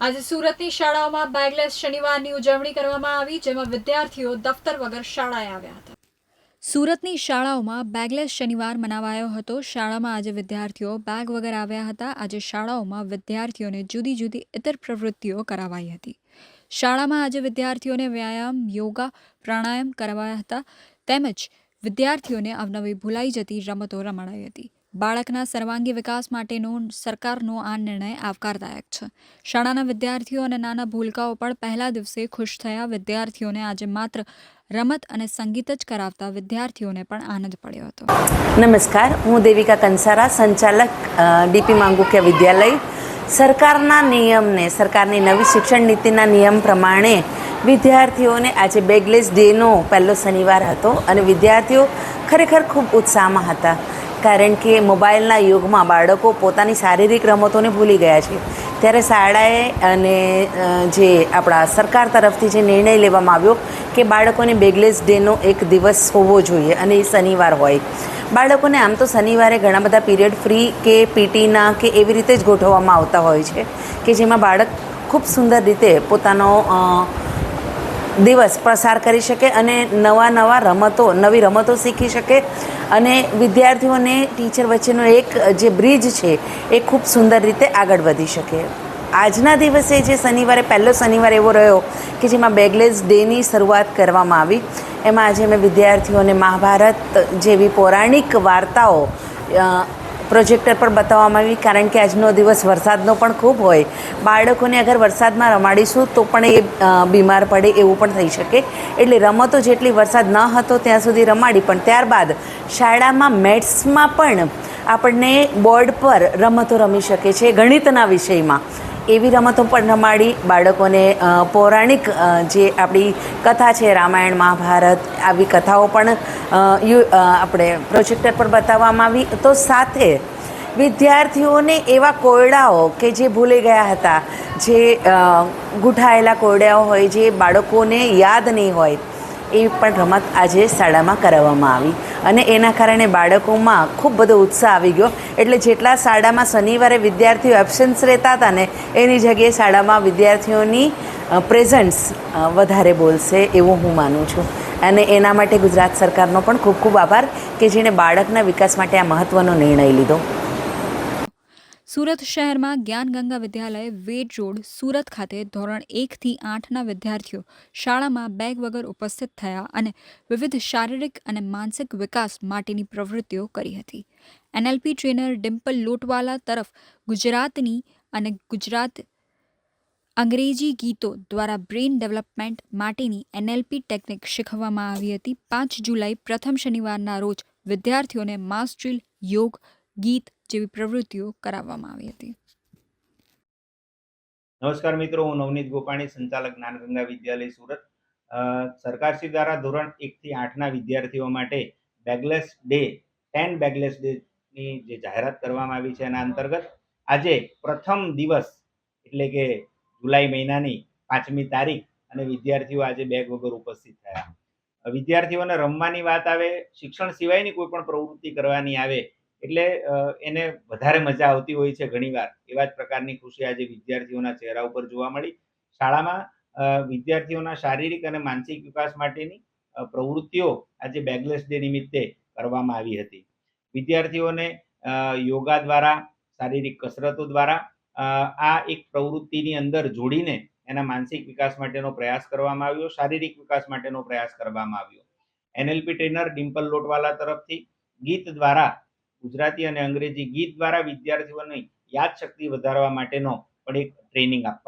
આજે સુરતની શાળાઓમાં બેગલેસ શનિવારની ઉજવણી કરવામાં આવી, જેમાં વિદ્યાર્થીઓ દફતર વગર શાળાએ આવ્યા હતા. સુરતની શાળાઓમાં બેગલેસ શનિવાર મનાવાયો હતો. શાળામાં આજે વિદ્યાર્થીઓ બેગ વગર આવ્યા હતા. આજે શાળાઓમાં વિદ્યાર્થીઓને જુદી જુદી ઇતર પ્રવૃત્તિઓ કરાવાઈ હતી. શાળામાં આજે વિદ્યાર્થીઓને વ્યાયામ, યોગા, પ્રાણાયામ કરાવાયા હતા. તેમજ વિદ્યાર્થીઓને અવનવી ભૂલાઈ જતી રમતો રમાડાઈ હતી. બાળકના સર્વાંગી વિકાસ માટેનો સરકારનો આ નિર્ણય આવકારદાયક છે. શાળાના વિદ્યાર્થીઓ અને નાના ભૂલકાઓ પણ પહેલા દિવસે ખુશ થયા. વિદ્યાર્થીઓને આજે માત્ર રમત અને સંગીત જ કરાવતા વિદ્યાર્થીઓને પણ આનંદ પડ્યો હતો. નમસ્કાર. હું દેવિકા કંસારા, સંચાલક ડીપી માંગુકિયા વિદ્યાલય. સરકારના નિયમને, સરકારની નવી શિક્ષણ નીતિના નિયમ પ્રમાણે વિદ્યાર્થીઓને આજે બેગલેસ ડેનો પહેલો શનિવાર હતો અને વિદ્યાર્થીઓ ખરેખર ખૂબ ઉત્સાહમાં હતા. કારણ કે મોબાઈલના યુગમાં બાળકો પોતાની શારીરિક રમતોને ભૂલી ગયા છે. ત્યારે શાળાએ અને જે આપણા સરકાર તરફથી જે નિર્ણય લેવામાં આવ્યો કે બાળકોને બેગલેસ ડેનો એક દિવસ હોવો જોઈએ અને એ શનિવાર હોય. બાળકોને આમ તો શનિવારે ઘણા બધા પીરિયડ ફ્રી કે પીટીના કે એવી રીતે જ ગોઠવવામાં આવતા હોય છે કે જેમાં બાળક ખૂબ સુંદર રીતે પોતાનો દિવસ પસાર કરી શકે અને નવા નવા રમતો, નવી રમતો શીખી શકે. અને વિદ્યાર્થીઓને, ટીચર વચ્ચેનો એક જે બ્રિજ છે, એ ખૂબ સુંદર રીતે આગળ વધી શકે. આજના દિવસે જે શનિવારે, પહેલો શનિવાર એવો રહ્યો કે જેમાં બેગલેસ ડેની શરૂઆત કરવામાં આવી. એમાં આજે મેં વિદ્યાર્થીઓને મહાભારત જેવી પૌરાણિક વાર્તાઓ પ્રોજેક્ટર પર બતાવવામાં આવી કારણ કે આજનો દિવસ વરસાદનો પણ ખૂબ હોય. બાળકોને અગર વરસાદમાં રમાડીશું તો પણ એ બીમાર પડે એવું પણ થઈ શકે. એટલે રમતો જેટલી વરસાદ ન હતો ત્યાં સુધી રમાડી. પણ ત્યારબાદ શાળામાં મેથ્સમાં પણ આપણને બોર્ડ પર રમતો રમી શકે છે ગણિતના વિષયમાં. એવી રમતો પણ રમાડી બાળકોને પૌરાણિક જે આપણી કથા છે, રામાયણ, મહાભારત, આવી કથાઓ પણ યુ આપણે પ્રોજેક્ટર પર બતાવવામાં આવી. તો સાથે વિદ્યાર્થીઓને એવા કોયડાઓ કે જે ભૂલી ગયા હતા, જે ગૂંઠાયેલા કોયડાઓ હોય, જે બાળકોને યાદ નહીં હોય એવી પણ રમત આજે શાળામાં કરાવવામાં આવી. અને એના કારણે બાળકોમાં ખૂબ બધો ઉત્સાહ આવી ગયો. એટલે જેટલા શાળામાં શનિવારે વિદ્યાર્થીઓ એબસન્સ રહેતા હતા ને, એની જગ્યાએ શાળામાં વિદ્યાર્થીઓની પ્રેઝન્સ વધારે બોલશે એવું હું માનું છું. અને એના માટે ગુજરાત સરકારનો પણ ખૂબ ખૂબ આભાર કે જેણે બાળકના વિકાસ માટે આ મહત્ત્વનો નિર્ણય લીધો. સુરત શહેરમાં જ્ઞાનગંગા વિદ્યાલય વેડ રોડ, સુરત ખાતે ધોરણ એકથી આઠના વિદ્યાર્થીઓ શાળામાં બેગ વગર ઉપસ્થિત થયા અને વિવિધ શારીરિક અને માનસિક વિકાસ માટેની પ્રવૃત્તિઓ કરી હતી. એનએલપી ટ્રેનર ડિમ્પલ લોટવાલા તરફ ગુજરાતની અને ગુજરાત અંગ્રેજી ગીતો દ્વારા બ્રેઇન ડેવલપમેન્ટ માટેની એનએલપી ટેકનિક શીખવવામાં આવી હતી. પાંચ જુલાઈ પ્રથમ શનિવારના રોજ વિદ્યાર્થીઓને માસ યોગ, ગીત જેવી પ્રવૃત્તિઓ કરાવવામાં આવી હતી. નમસ્કાર મિત્રો, હું નવનીત ગોપાણી, સંચાલક જ્ઞાનગંગા વિદ્યાલય સુરત. સરકાર સરકારશ્રી દ્વારા ધોરણ એકથી આઠના વિદ્યાર્થીઓ માટે બેગલેસ ડે, ટેન બેગલેસ ડેની જે જાહેરાત કરવામાં આવી છે એના અંતર્ગત આજે પ્રથમ દિવસ એટલે કે જુલાઈ મહિનાની પાંચમી તારીખ અને વિદ્યાર્થીઓ આજે બેગ વગર ઉપસ્થિત થયા. વિદ્યાર્થીઓને રમવાની વાત આવે, શિક્ષણ સિવાયની કોઈ પણ પ્રવૃત્તિ કરવાની આવે એટલે એને વધારે મજા આવતી હોય છે ઘણીવાર. એવા જ પ્રકારની ખુશી આજે વિદ્યાર્થીઓના ચહેરા ઉપર જોવા મળી. શાળામાં વિદ્યાર્થીઓના શારીરિક અને માનસિક વિકાસ માટેની પ્રવૃત્તિઓ આજે બેગલેસ ડે નિમિત્તે કરવામાં આવી હતી. વિદ્યાર્થીઓને યોગા દ્વારા, શારીરિક કસરતો દ્વારા આ એક પ્રવૃત્તિની અંદર જોડીને એના માનસિક વિકાસ માટેનો પ્રયાસ કરવામાં આવ્યો, શારીરિક વિકાસ માટેનો પ્રયાસ કરવામાં આવ્યો. એનએલપી ટ્રેનર ડિમ્પલ લોટવાલા તરફથી ગીત દ્વારા ગુજરાતી અને અંગ્રેજી ગીત દ્વારા વિદ્યાર્થીઓની યાદશક્તિ વધારવા માટેનો પણ એક ટ્રેનિંગ આપવામાં